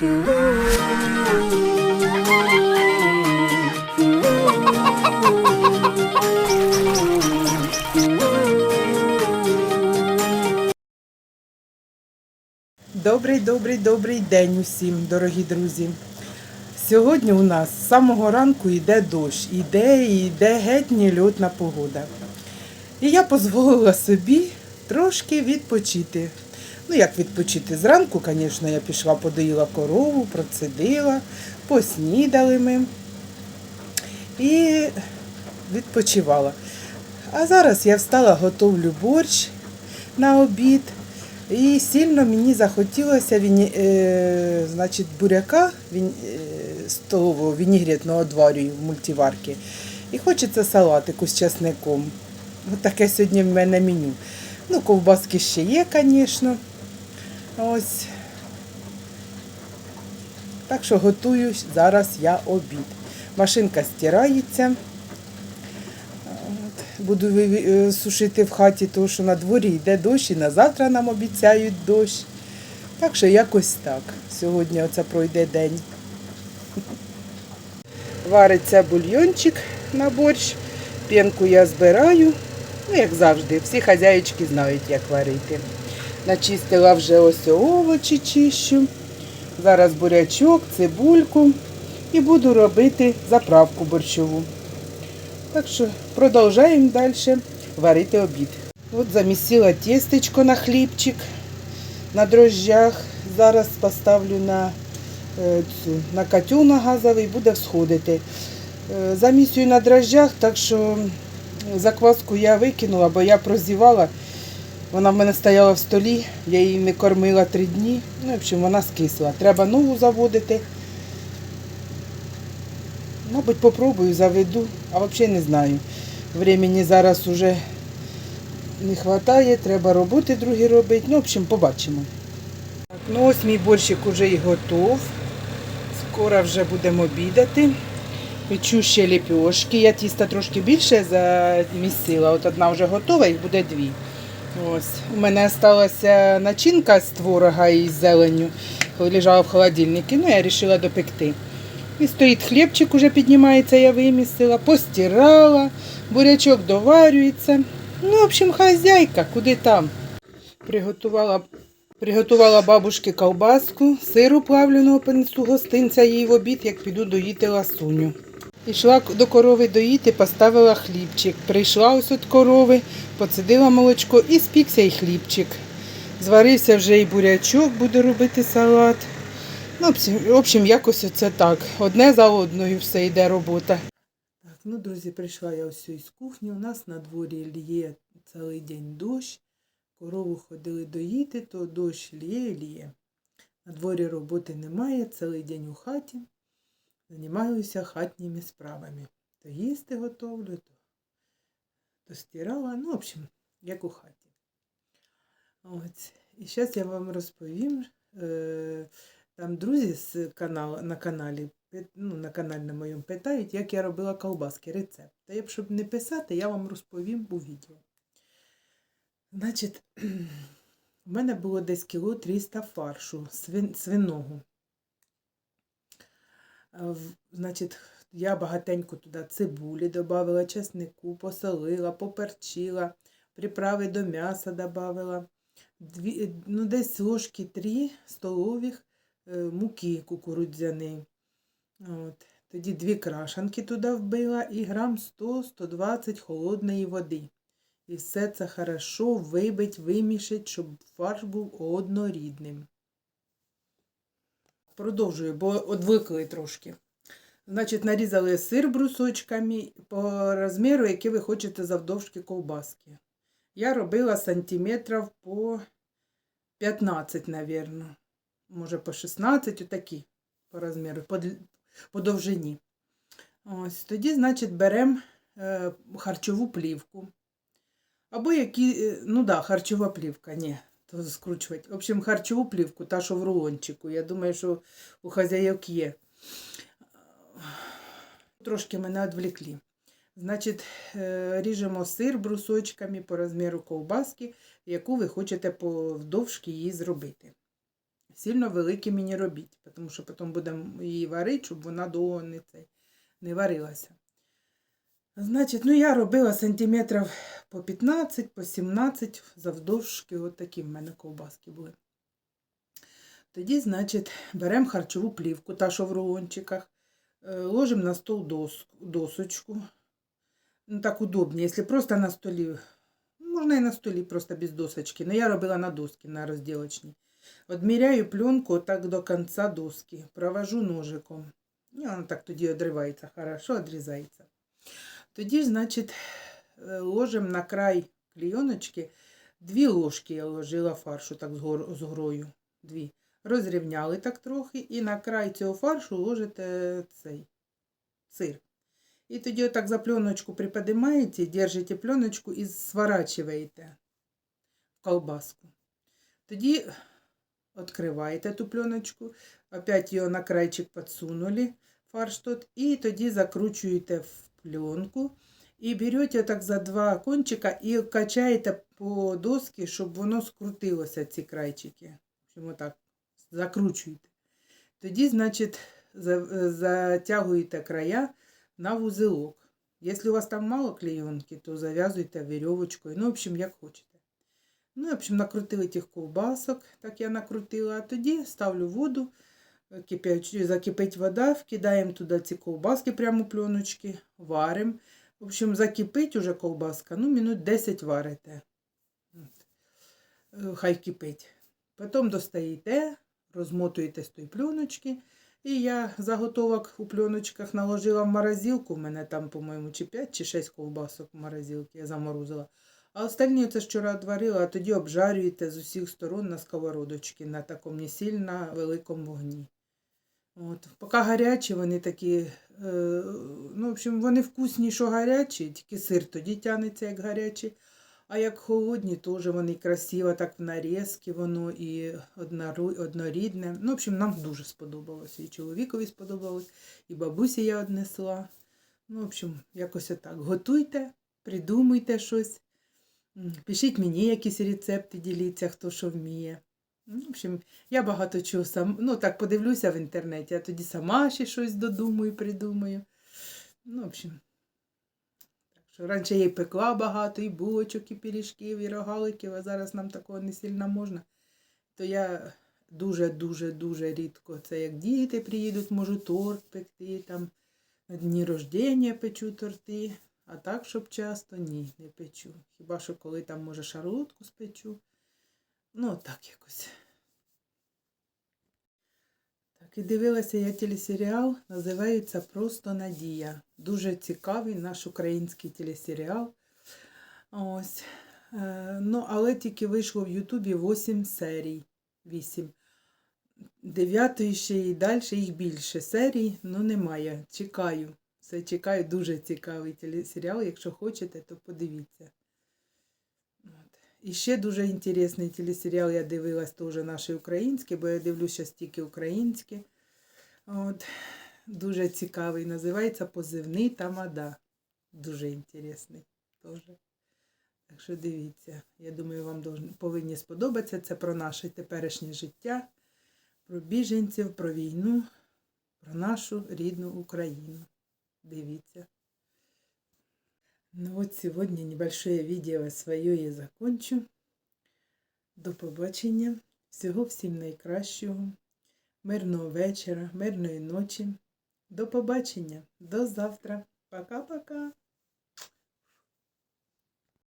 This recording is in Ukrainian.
Добрий, добрий, добрий день усім, дорогі друзі. Сьогодні у нас з самого ранку йде дощ, іде і йде геть нельотна погода. І я дозволила собі трошки відпочити. Ну, як відпочити? Зранку, звісно, я пішла, подоїла корову, процедила, поснідали ми і відпочивала. А зараз я встала, готовлю борщ на обід. І сильно мені захотілося віні, е, значить, буряка він, е, столового вінігретного одварюю в мультиварки. І хочеться салатику з часником. Ось таке сьогодні в мене меню. Ну, ковбаски ще є, звісно. Ось. Так що готую зараз я обід. Машинка стирається. Буду е, сушити в хаті, тому що на дворі йде дощ і на завтра нам обіцяють дощ. Так що якось так. Сьогодні оце пройде день. Вариться бульйончик на борщ. П'янку я збираю. Ну, як завжди, всі хазяїчки знають, як варити. Начистила вже ось овочі чищу. Зараз бурячок, цибульку і буду робити заправку борщову. Так що продовжуємо далі варити обід. От замісила тістечко на хлібчик на дрожжах. Зараз поставлю на, е, на котел газовий, буде всходити. Е, Замісюю на дрожжах, так що закваску я викинула, бо я прозівала. Вона в мене стояла в столі, я її не кормила три дні. Ну, в общем, вона скисла. Треба нову заводити. Мабуть, попробую, заведу, а взагалі не знаю. Времени зараз уже не вистачає, треба роботи другі робити. Ну, в общем, побачимо. Так, ну ось мій борщик уже і готов. Скоро вже будемо обідати. Печу ще ліпьошки. Я тіста трошки більше замісила. От одна вже готова, їх буде дві. Ось. У мене залишилася начинка з творога і зеленню, лежала в холодильнику. Ну, я вирішила допекти. І стоїть хлібчик, уже піднімається, я вимісила, постирала, бурячок доварюється. Ну, в общем, хазяйка, куди там. Приготувала, приготувала бабушки ковбаску, сиру плавленого понесу гостинця їй в обід, як піду доїти ласуню. Ішла до корови доїти, поставила хлібчик. Прийшла ось від корови, поцідила молочко і спікся й хлібчик. Зварився вже і бурячок, буду робити салат. Ну, в общем- якось оце так. Одне за одною все йде робота. Так, ну, друзі, прийшла я ось із кухні. У нас на дворі лє цілий день дощ. Корову ходили доїти, то дощ лє, лє. На дворі роботи немає, цілий день у хаті. Займаюся хатніми справами. То їсти готовлю, то, то стирала. Ну, в общем, як у хаті. Ось. І зараз я вам розповім. Е- там друзі з каналу, на каналі, ну, на каналі на моєму питають, як я робила колбаски, рецепт. Та я б, не писати, я вам розповім у відео. Значить, в мене було десь кіло 300 фаршу свин, свиного. В- Значить, я багатенько туди цибулі додавала, чеснику, посолила, поперчила, приправи до м'яса додавала. Дві, ну, десь ложки 3 столових е, муки кукурудзяної. От. Тоді дві крашанки туди вбила і грам 100-120 холодної води. І все це хорошо вибить, вимішать, щоб фарш був однорідним. Продовжую, бо одвикли трошки. Значить, нарізали сир брусочками по розміру, який ви хочете завдовжки ковбаски. Я робила сантиметрів по 15, напевно може по 16, отакі по розміру, по, по довжині. Ось, тоді, значить, беремо е, харчову плівку. Або які, е, ну да, харчова плівка, ні, то скручувати. В общем, харчову плівку, та, що в рулончику. Я думаю, що у хазяїв є. Трошки мене відвлекли. Значить, е, ріжемо сир брусочками по розміру ковбаски, яку ви хочете повдовжки її зробити. сильно великими не робіть, тому що потім будемо її варити, щоб вона довго не, не варилася. Значить, ну я робила сантиметрів по 15, по 17 завдовжки, от такі в мене ковбаски були. Тоді, значить, беремо харчову плівку, та що в рулончиках, е, ложимо на стол доску, досочку. Ну, так удобнее, якщо просто на столі, можна і на столі, просто без досочки. Но я робила на доскі, на розділочній. Одміряю пленку так до кінця доски, провожу ножиком. І вона так тоді одривається, хорошо одрізається. Тоді, значить, е, ложимо на край клейоночки дві ложки я ложила фаршу так з грою. Дві. Розрівняли так трохи, і на край цього фаршу ложите цей сир. І тоді отак за пленочку приподнимаете, держите пленочку і сворачиваєте в колбаску. Тоді відкриваєте ту пленочку, опять її на крайчик підсунули, фарш тот, і тоді закручуєте в пленку. І берете так за два кончика і качаєте по доски, щоб воно скрутилося, ці крайчики. В общем, отак закручуєте. Тоді, значить, за- затягуєте края на вузелок. Якщо у вас там мало клейонки, то зав'язуйте вірьовочкою. Ну, в общем, як хочете. Ну, в общем, накрутили тих ковбасок, так я накрутила, а тоді ставлю воду, закипить вода, вкидаємо туди ці ковбаски прямо пленочки, варимо. В общем, закипить уже ковбаска, ну, минут 10 варите. Е, Хай кипить. Потім достаєте, розмотуєте з тої пленочки. І я заготовок у пленочках наложила в морозилку. У мене там, по-моєму, чи 5 чи 6 ковбасок в морозилці я заморозила. А остальні це вчора відварила, а тоді обжарюєте з усіх сторон на сковородочці на такому не сильно великому вогні. От. Поки гарячі, вони такі, е, ну, в общем, вони вкусні, що гарячі, тільки сир тоді тянеться, як гарячі. А як холодні, теж вони красиво, так в нарізки, воно і однорідне. Ну, в общем, нам дуже сподобалося. І чоловікові сподобалось, і бабусі я однесла. Ну, в общем, якось отак. Готуйте, придумуйте щось. Пишіть мені якісь рецепти, діліться, хто що вміє. Ну, в общем, я багато чого сам, ну так подивлюся в інтернеті, а тоді сама ще щось додумаю, придумаю. Ну, в общем, так що раніше я і пекла багато, і булочок, і пиріжків, і рогаликів, а зараз нам такого не сильно можна. То я дуже-дуже дуже рідко. Це як діти приїдуть, можу торт пекти, там на дні рождення печу торти. А так, щоб часто ні, не печу. Хіба що коли там, може, шарлотку спечу. Ну, так якось. Так, і дивилася я телесеріал, називається Просто Надія. Дуже цікавий наш український телесеріал. Ось. Е, ну, але тільки вийшло в Ютубі 8 серій. 8. Дев'ятої ще і далі їх більше серій, ну немає. Чекаю. Все чекаю, дуже цікавий телесеріал. Якщо хочете, то подивіться. І ще дуже інтересний телесеріал я дивилась теж наші українські, бо я дивлюся тільки українські. От. Дуже цікавий. Називається Позивний Тамада. Дуже інтересний теж. Так що дивіться. Я думаю, вам повинні сподобатися. Це про наше теперішнє життя, про біженців, про війну, про нашу рідну Україну. Дивіться. Ну вот сегодня небольшое видео свое я закончу. До побачення. Всього всім найкращого. Мирного вечора, мирної ночі. До побачення. До завтра. Пока-пока.